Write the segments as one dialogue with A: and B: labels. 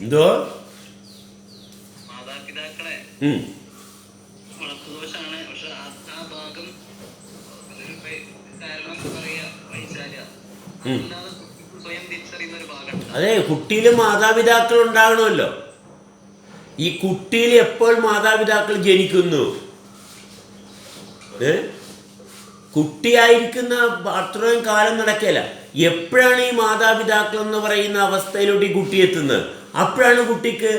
A: എന്തോ? അതെ കുട്ടിയിൽ മാതാപിതാക്കൾ ഉണ്ടാകണമല്ലോ ഈ കുട്ടിയിൽ എപ്പോൾ മാതാപിതാക്കൾ ജനിക്കുന്നു? ഏ? കുട്ടിയായിരിക്കുന്ന അത്രയും കാലം നടക്കില്ല എപ്പോഴാണ് ഈ മാതാപിതാക്കൾ എന്ന് പറയുന്ന അവസ്ഥയിലോട്ട് ഈ കുട്ടി എത്തുന്നത്? അപ്പോഴാണ് കുട്ടിക്ക്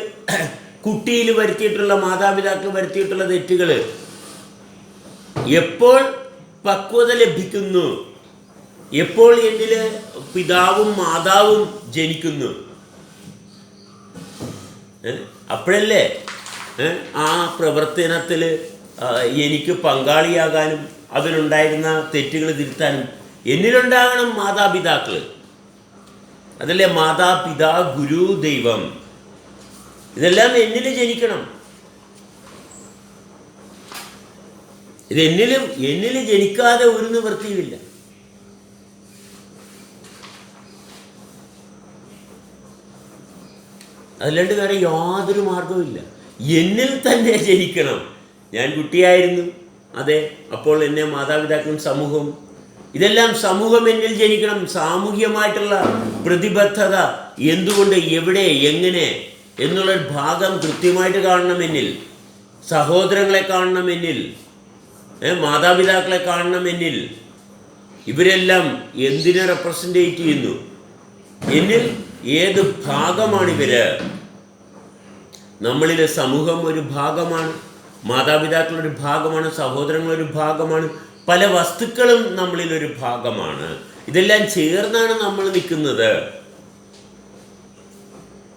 A: കുട്ടിയിൽ വരുത്തിയിട്ടുള്ള മാതാപിതാക്കൾ വരുത്തിയിട്ടുള്ള തെറ്റുകൾ എപ്പോൾ പക്വത ലഭിക്കുന്നു? എപ്പോൾ എന്നിൽ പിതാവും മാതാവും ജനിക്കുന്നു? അപ്പോഴല്ലേ? ആ പ്രവർത്തനത്തിൽ എനിക്ക് പങ്കാളിയാകാനും അതിലുണ്ടായിരുന്ന തെറ്റുകൾ തിരുത്താനും എന്നിലുണ്ടാകണം മാതാപിതാക്കൾ അതല്ലേ മാതാപിതാ ഗുരു ദൈവം? ഇതെല്ലാം എന്നിൽ ജനിക്കണം. ഇത് എന്നിലും എന്നിൽ ജനിക്കാതെ ഒരു നിവൃത്തിയുമില്ല അതല്ലാണ്ട് വേറെ യാതൊരു മാർഗവുമില്ല എന്നിൽ തന്നെ ജനിക്കണം. ഞാൻ കുട്ടിയായിരുന്നു. അതെ അപ്പോൾ എന്നെ മാതാപിതാക്കളും സമൂഹവും ഇതെല്ലാം സമൂഹം എന്നിൽ ജനിക്കണം. സാമൂഹ്യമായിട്ടുള്ള പ്രതിബദ്ധത എന്തുകൊണ്ട് എവിടെ എങ്ങനെ എന്നുള്ള ഭാഗം കൃത്യമായിട്ട് കാണണം എന്നിൽ സഹോദരങ്ങളെ കാണണം എന്നിൽ മാതാപിതാക്കളെ കാണണം എന്നിൽ ഇവരെല്ലാം എന്തിനെ റെപ്രസെന്റേറ്റ് ചെയ്യുന്നു? എന്നിൽ ഏത് ഭാഗമാണിവര് നമ്മളിലെ സമൂഹം ഒരു ഭാഗമാണ് മാതാപിതാക്കളൊരു ഭാഗമാണ് സഹോദരങ്ങളൊരു ഭാഗമാണ് പല വസ്തുക്കളും നമ്മളിലൊരു ഭാഗമാണ്. ഇതെല്ലാം ചേർന്നാണ് നമ്മൾ നിൽക്കുന്നത്.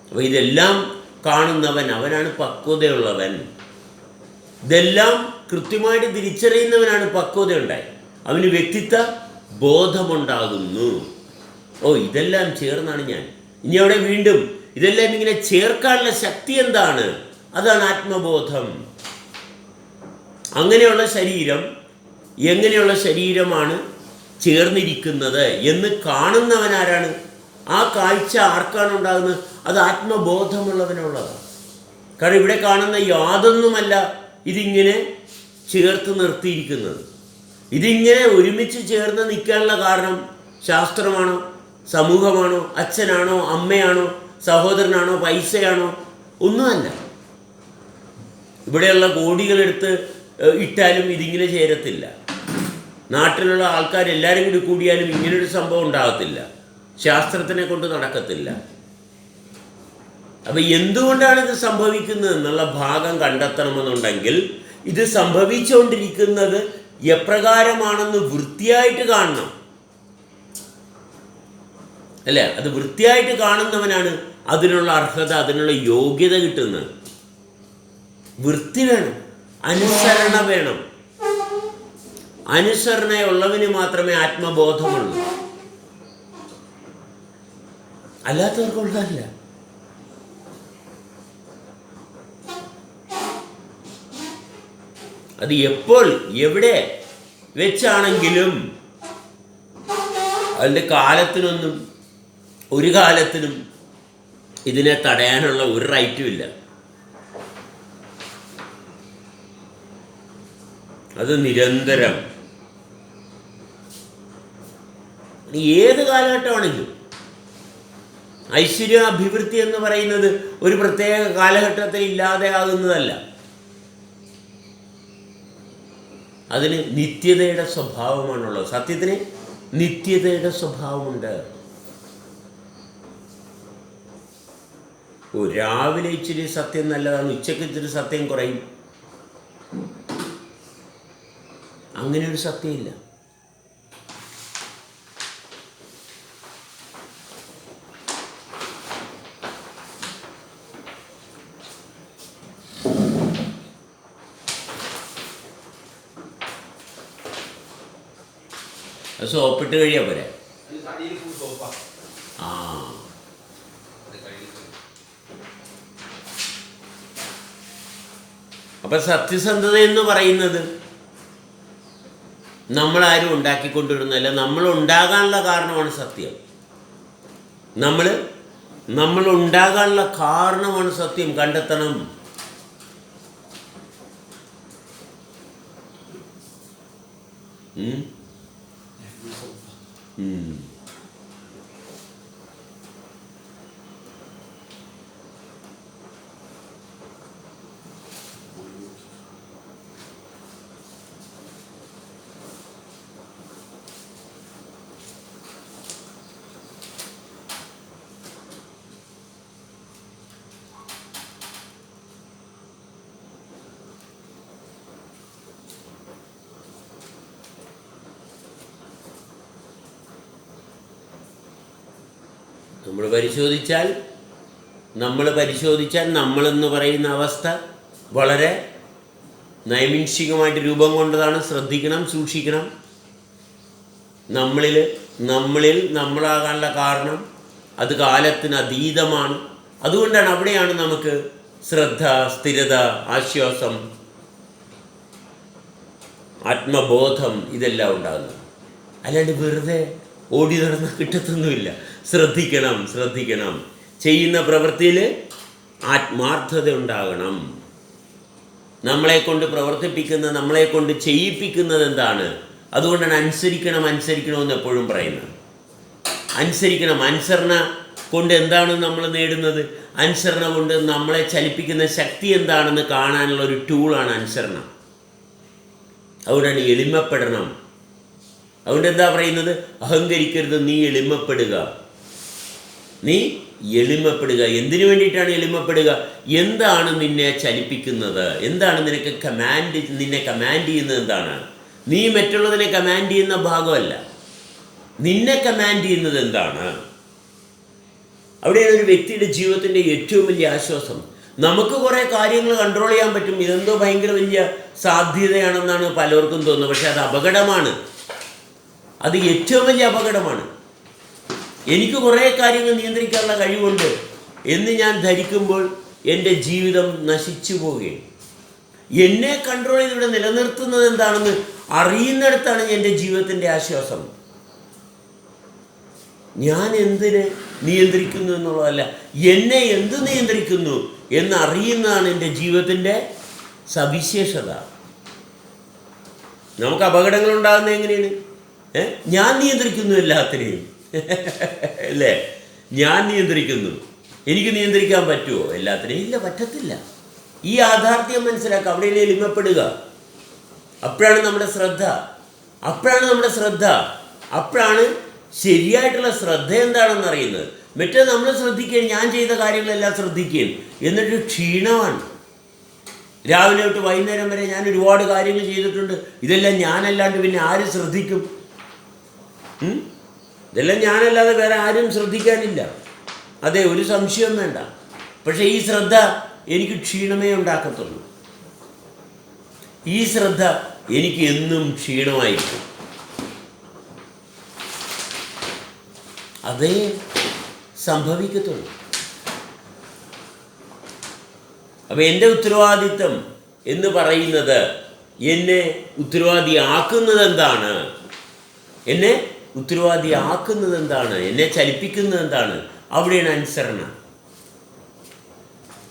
A: അപ്പോൾ ഇതെല്ലാം കാണുന്നവൻ അവനാണ് പക്വതയുള്ളവൻ. ഇതെല്ലാം കൃത്യമായിട്ട് തിരിച്ചറിയുന്നവനാണ് പക്വത ഉണ്ടായി അവന് വ്യക്തിത്വ ബോധമുണ്ടാകുന്നു. ഓ ഇതെല്ലാം ചേർന്നാണ് ഞാൻ. ഇനി അവിടെ വീണ്ടും ഇതെല്ലാം ഇങ്ങനെ ചേർക്കാനുള്ള ശക്തി എന്താണ്? അതാണ് ആത്മബോധം. അങ്ങനെയുള്ള ശരീരം എങ്ങനെയുള്ള ശരീരമാണ് ചേർന്നിരിക്കുന്നത് എന്ന് കാണുന്നവനാരാണ്? ആ കാഴ്ച ആർക്കാണ് ഉണ്ടാകുന്നത്? അത് ആത്മബോധമുള്ളവനുള്ളതാണ്. കാരണം ഇവിടെ കാണുന്ന യാതൊന്നുമല്ല ഇതിങ്ങനെ ചേർത്ത് നിർത്തിയിരിക്കുന്നത്. ഇതിങ്ങനെ ഒരുമിച്ച് ചേർന്ന് നിൽക്കാനുള്ള കാരണം ശാസ്ത്രമാണോ സമൂഹമാണോ അച്ഛനാണോ അമ്മയാണോ സഹോദരനാണോ പൈസയാണോ? ഒന്നുമല്ല. ഇവിടെയുള്ള കോടികളെടുത്ത് ഇട്ടാലും ഇതിങ്ങനെ ചേരത്തില്ല. നാട്ടിലുള്ള ആൾക്കാരെല്ലാവരും കൂടി കൂടിയാലും ഇങ്ങനൊരു സംഭവം ഉണ്ടാകത്തില്ല. ശാസ്ത്രത്തിനെ കൊണ്ട് നടക്കത്തില്ല. അപ്പൊ എന്തുകൊണ്ടാണ് ഇത് സംഭവിക്കുന്നത് എന്നുള്ള ഭാഗം കണ്ടെത്തണമെന്നുണ്ടെങ്കിൽ ഇത് സംഭവിച്ചുകൊണ്ടിരിക്കുന്നത് എപ്രകാരമാണെന്ന് വൃത്തിയായിട്ട് കാണണം. അല്ലേ? അത് വൃത്തിയായിട്ട് കാണുന്നവനാണ് അതിനുള്ള അർഹത അതിനുള്ള യോഗ്യത കിട്ടുന്നത്. വൃത്തി വേണം. അനുസരണ വേണം. അനുസരണയുള്ളവന് മാത്രമേ ആത്മബോധമുള്ളൂ. അല്ലാത്തവർക്കുള്ളതല്ല അത് എപ്പോൾ എവിടെ വെച്ചാണെങ്കിലും അതിന്റെ കാലത്തിനൊന്നും ഒരു കാലത്തിനും ഇതിനെ തടയാനുള്ള ഒരു റൈറ്റും ഇല്ല. അത് നിരന്തരം ഏത് കാലഘട്ടമാണെങ്കിലും ഐശ്വര്യ അഭിവൃദ്ധി എന്ന് പറയുന്നത് ഒരു പ്രത്യേക കാലഘട്ടത്തിൽ ഇല്ലാതെ ആകുന്നതല്ല. അതിന് നിത്യതയുടെ സ്വഭാവമാണുള്ളത്. സത്യത്തിന് നിത്യതയുടെ സ്വഭാവമുണ്ട്. രാവിലെ ഇച്ചിരി സത്യം നല്ലതാണ് ഉച്ചയ്ക്ക് ഇച്ചിരി സത്യം കുറയും. അങ്ങനെ ഒരു സത്യമില്ല. സോപ്പിട്ട് കഴിയാ പോരെ? ആ. അപ്പൊ സത്യസന്ധത എന്ന് പറയുന്നത് നമ്മളാരും ഉണ്ടാക്കിക്കൊണ്ടിരുന്നല്ല നമ്മൾ ഉണ്ടാകാനുള്ള കാരണമാണ് സത്യം. നമ്മൾ നമ്മൾ ഉണ്ടാകാനുള്ള കാരണമാണ് സത്യം കണ്ടെത്തണം. ഉം? ഉം. നമ്മൾ പരിശോധിച്ചാൽ നമ്മൾ പരിശോധിച്ചാൽ നമ്മളെന്ന് പറയുന്ന അവസ്ഥ വളരെ നൈമിൻഷികമായിട്ട് രൂപം കൊണ്ടതാണ്. ശ്രദ്ധിക്കണം സൂക്ഷിക്കണം. നമ്മളിൽ നമ്മളിൽ നമ്മളാകാനുള്ള കാരണം അത് കാലത്തിന് അതീതമാണ്. അതുകൊണ്ടാണ് അവിടെയാണ് നമുക്ക് ശ്രദ്ധ സ്ഥിരത ആശ്വാസം ആത്മബോധം ഇതെല്ലാം ഉണ്ടാകുന്നത്. അല്ലാണ്ട് വെറുതെ ഓടി നടന്ന് കിട്ടത്തൊന്നുമില്ല. ശ്രദ്ധിക്കണം ശ്രദ്ധിക്കണം. ചെയ്യുന്ന പ്രവൃത്തിയിൽ ആത്മാർത്ഥത ഉണ്ടാകണം. നമ്മളെ കൊണ്ട് പ്രവർത്തിപ്പിക്കുന്ന നമ്മളെ കൊണ്ട് ചെയ്യിപ്പിക്കുന്നത് എന്താണ്? അതുകൊണ്ടാണ് അനുസരിക്കണം അനുസരിക്കണമെന്ന് എപ്പോഴും പറയുന്നത്. അനുസരിക്കണം അനുസരണ കൊണ്ട് എന്താണ് നമ്മൾ നേടുന്നത്? അനുസരണ കൊണ്ട് നമ്മളെ ചലിപ്പിക്കുന്ന ശക്തി എന്താണെന്ന് കാണാനുള്ള ഒരു ടൂളാണ് അനുസരണം. അതുകൊണ്ടാണ് എളിമപ്പെടണം. അതുകൊണ്ട് എന്താ പറയുന്നത്? അഹങ്കരിക്കരുത് നീ എളിമപ്പെടുക. നീ എളിമപ്പെടുക. എന്തിനു വേണ്ടിയിട്ടാണ് എളിമപ്പെടുക? എന്താണ് നിന്നെ ചലിപ്പിക്കുന്നത്? എന്താണ് നിനക്ക് കമാൻഡ് നിന്നെ കമാൻഡ് ചെയ്യുന്നത് എന്താണ്? നീ മറ്റുള്ളതിനെ കമാൻഡ് ചെയ്യുന്ന ഭാഗമല്ല. നിന്നെ കമാൻഡ് ചെയ്യുന്നത് എന്താണ്? അവിടെയാണ് ഒരു വ്യക്തിയുടെ ജീവിതത്തിന്റെ ഏറ്റവും വലിയ ആശ്വാസം. നമുക്ക് കുറേ കാര്യങ്ങൾ കൺട്രോൾ ചെയ്യാൻ പറ്റും. ഇതെന്തോ ഭയങ്കര വലിയ സാധ്യതയാണെന്നാണ് പലർക്കും തോന്നുന്നത്. പക്ഷേ അത് അപകടമാണ്. അത് ഏറ്റവും വലിയ അപകടമാണ്. എനിക്ക് കുറേ കാര്യങ്ങൾ നിയന്ത്രിക്കാനുള്ള കഴിവുണ്ട് എന്ന് ഞാൻ ധരിക്കുമ്പോൾ എന്റെ ജീവിതം നശിച്ചു പോവുകയാണ്. എന്നെ കൺട്രോൾ ചെയ്തിവിടെ നിലനിർത്തുന്നത് എന്താണെന്ന് അറിയുന്നിടത്താണ് എന്റെ ജീവിതത്തിന്റെ ആശ്വാസം. ഞാൻ എന്തിനെ നിയന്ത്രിക്കുന്നു എന്നുള്ളതല്ല എന്നെ എന്ത് നിയന്ത്രിക്കുന്നു എന്ന് എന്നറിയുന്നതാണ് എന്റെ ജീവിതത്തിന്റെ സവിശേഷത. നമുക്ക് അപകടങ്ങൾ ഉണ്ടാകുന്നത് എങ്ങനെയാണ്? ഞാൻ നിയന്ത്രിക്കുന്നു എല്ലാത്തിനെയും. അല്ലേ? ഞാൻ നിയന്ത്രിക്കുന്നു. എനിക്ക് നിയന്ത്രിക്കാൻ പറ്റുമോ എല്ലാത്തിനെയും? ഇല്ല പറ്റത്തില്ല. ഈ യാഥാർത്ഥ്യം മനസ്സിലാക്കുക. അവിടെ എളിമപ്പെടുക അപ്പോഴാണ് നമ്മുടെ ശ്രദ്ധ. അപ്പോഴാണ് നമ്മുടെ ശ്രദ്ധ. അപ്പോഴാണ് ശരിയായിട്ടുള്ള ശ്രദ്ധ എന്താണെന്ന് അറിയുന്നത്. മറ്റേ നമ്മൾ ശ്രദ്ധിക്കുകയും ഞാൻ ചെയ്ത കാര്യങ്ങളെല്ലാം ശ്രദ്ധിക്കുകയും എന്നിട്ട് ക്ഷീണമാണ്. രാവിലെ തൊട്ട് വൈകുന്നേരം വരെ ഞാൻ ഒരുപാട് കാര്യങ്ങൾ ചെയ്തിട്ടുണ്ട്. ഇതെല്ലാം ഞാനല്ലാണ്ട് പിന്നെ ആര് ശ്രദ്ധിക്കും? ഇതെല്ലാം ഞാനല്ലാതെ വേറെ ആരും ശ്രദ്ധിക്കാനില്ല. അതെ ഒരു സംശയം വേണ്ട. പക്ഷേ ഈ ശ്രദ്ധ എനിക്ക് ക്ഷീണമേ ഉണ്ടാക്കത്തുള്ളൂ. ഈ ശ്രദ്ധ എനിക്ക് എന്നും ക്ഷീണമായിരിക്കും. അതേ സംഭവിക്കത്തുള്ളൂ. അപ്പം എന്റെ ഉത്തരവാദിത്തം എന്ന് പറയുന്നത് എന്നെ ഉത്തരവാദിയാക്കുന്നത് എന്താണ്? എന്നെ ഉത്തരവാദിയാക്കുന്നത് എന്താണ് എന്നെ ചലിപ്പിക്കുന്നത് എന്താണ് അവിടെയാണ് അനുസരണ.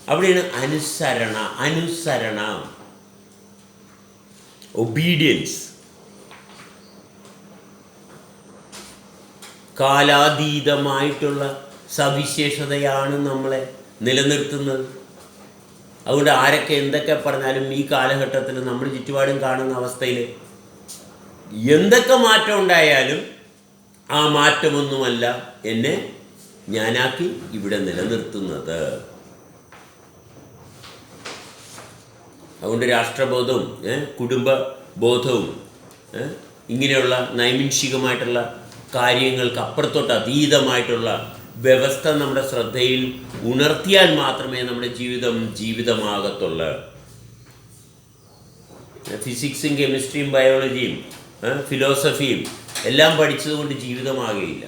A: അവിടെയാണ് അനുസരണ അനുസരണ. ഒബീഡിയൻസ് കാലാതീതമായിട്ടുള്ള സവിശേഷതയാണ് നമ്മളെ നിലനിർത്തുന്നത്. അതുകൊണ്ട് ആരൊക്കെ എന്തൊക്കെ പറഞ്ഞാലും ഈ കാലഘട്ടത്തിൽ നമ്മൾ ചുറ്റുപാടും കാണുന്ന അവസ്ഥയിൽ എന്തൊക്കെ മാറ്റം ഉണ്ടായാലും ആ മാറ്റമൊന്നുമല്ല എന്നെ ഞാനാക്കി ഇവിടെ നിലനിർത്തുന്നത്. അതുകൊണ്ട് രാഷ്ട്രബോധവും കുടുംബ ബോധവും ഇങ്ങനെയുള്ള നൈമിൻഷികമായിട്ടുള്ള കാര്യങ്ങൾക്ക് അപ്പുറത്തോട്ട് അതീതമായിട്ടുള്ള വ്യവസ്ഥ നമ്മുടെ ശ്രദ്ധയിൽ ഉണർത്തിയാൽ മാത്രമേ നമ്മുടെ ജീവിതം ജീവിതമാകത്തുള്ളൂ. ഫിസിക്സും കെമിസ്ട്രിയും ബയോളജിയും ഫിലോസഫിയും എല്ലാം പഠിച്ചതുകൊണ്ട് ജീവിതമാകുകയില്ല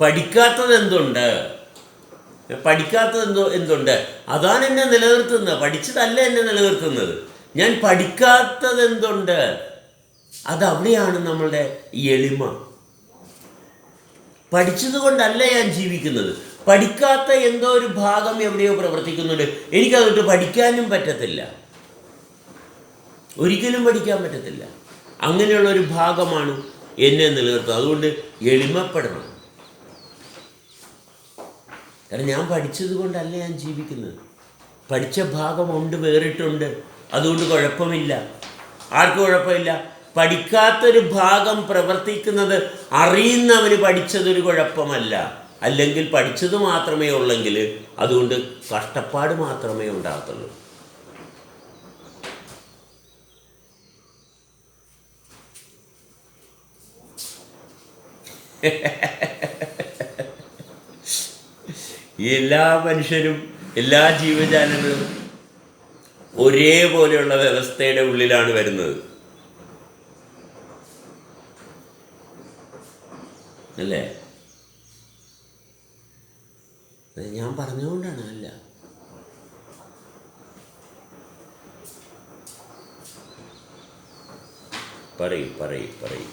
A: പഠിക്കാത്തത് എന്തുണ്ട്? പഠിക്കാത്തത് എന്തോ എന്തുണ്ട്? അതാണ് എന്നെ നിലനിർത്തുന്നത്. പഠിച്ചതല്ല എന്നെ നിലനിർത്തുന്നത്. ഞാൻ പഠിക്കാത്തത് എന്തുണ്ട്? അതവിടെയാണ് നമ്മളുടെ എളിമ. പഠിച്ചത് കൊണ്ടല്ല ഞാൻ ജീവിക്കുന്നത്. പഠിക്കാത്ത എന്തോ ഒരു ഭാഗം എവിടെയോ പ്രവർത്തിക്കുന്നുണ്ട്. എനിക്കതൊട്ട് പഠിക്കാനും പറ്റത്തില്ല. ഒരിക്കലും പഠിക്കാൻ പറ്റത്തില്ല. അങ്ങനെയുള്ള ഒരു ഭാഗമാണ് എന്നെ നിലനിർത്തുന്നത്. അതുകൊണ്ട് എളിമപ്പെടണം. കാരണം ഞാൻ പഠിച്ചത് കൊണ്ടല്ല ഞാൻ ജീവിക്കുന്നത്. പഠിച്ച ഭാഗമുണ്ട് വേറിട്ടുണ്ട്. അതുകൊണ്ട് കുഴപ്പമില്ല. ആർക്കും കുഴപ്പമില്ല. പഠിക്കാത്തൊരു ഭാഗം പ്രവർത്തിക്കുന്നത് അറിയുന്നവന് പഠിച്ചതൊരു കുഴപ്പമല്ല. അല്ലെങ്കിൽ പഠിച്ചത് മാത്രമേ ഉള്ളെങ്കിൽ അതുകൊണ്ട് കഷ്ടപ്പാട് മാത്രമേ ഉണ്ടാകത്തുള്ളൂ. എല്ലാ മനുഷ്യരും എല്ലാ ജീവജാലങ്ങളും ഒരേപോലെയുള്ള വ്യവസ്ഥയുടെ ഉള്ളിലാണ് വരുന്നത്. അല്ലേ? അത് ഞാൻ പറഞ്ഞുകൊണ്ടാണ് അല്ല. പറയും പറയും പറയൂ.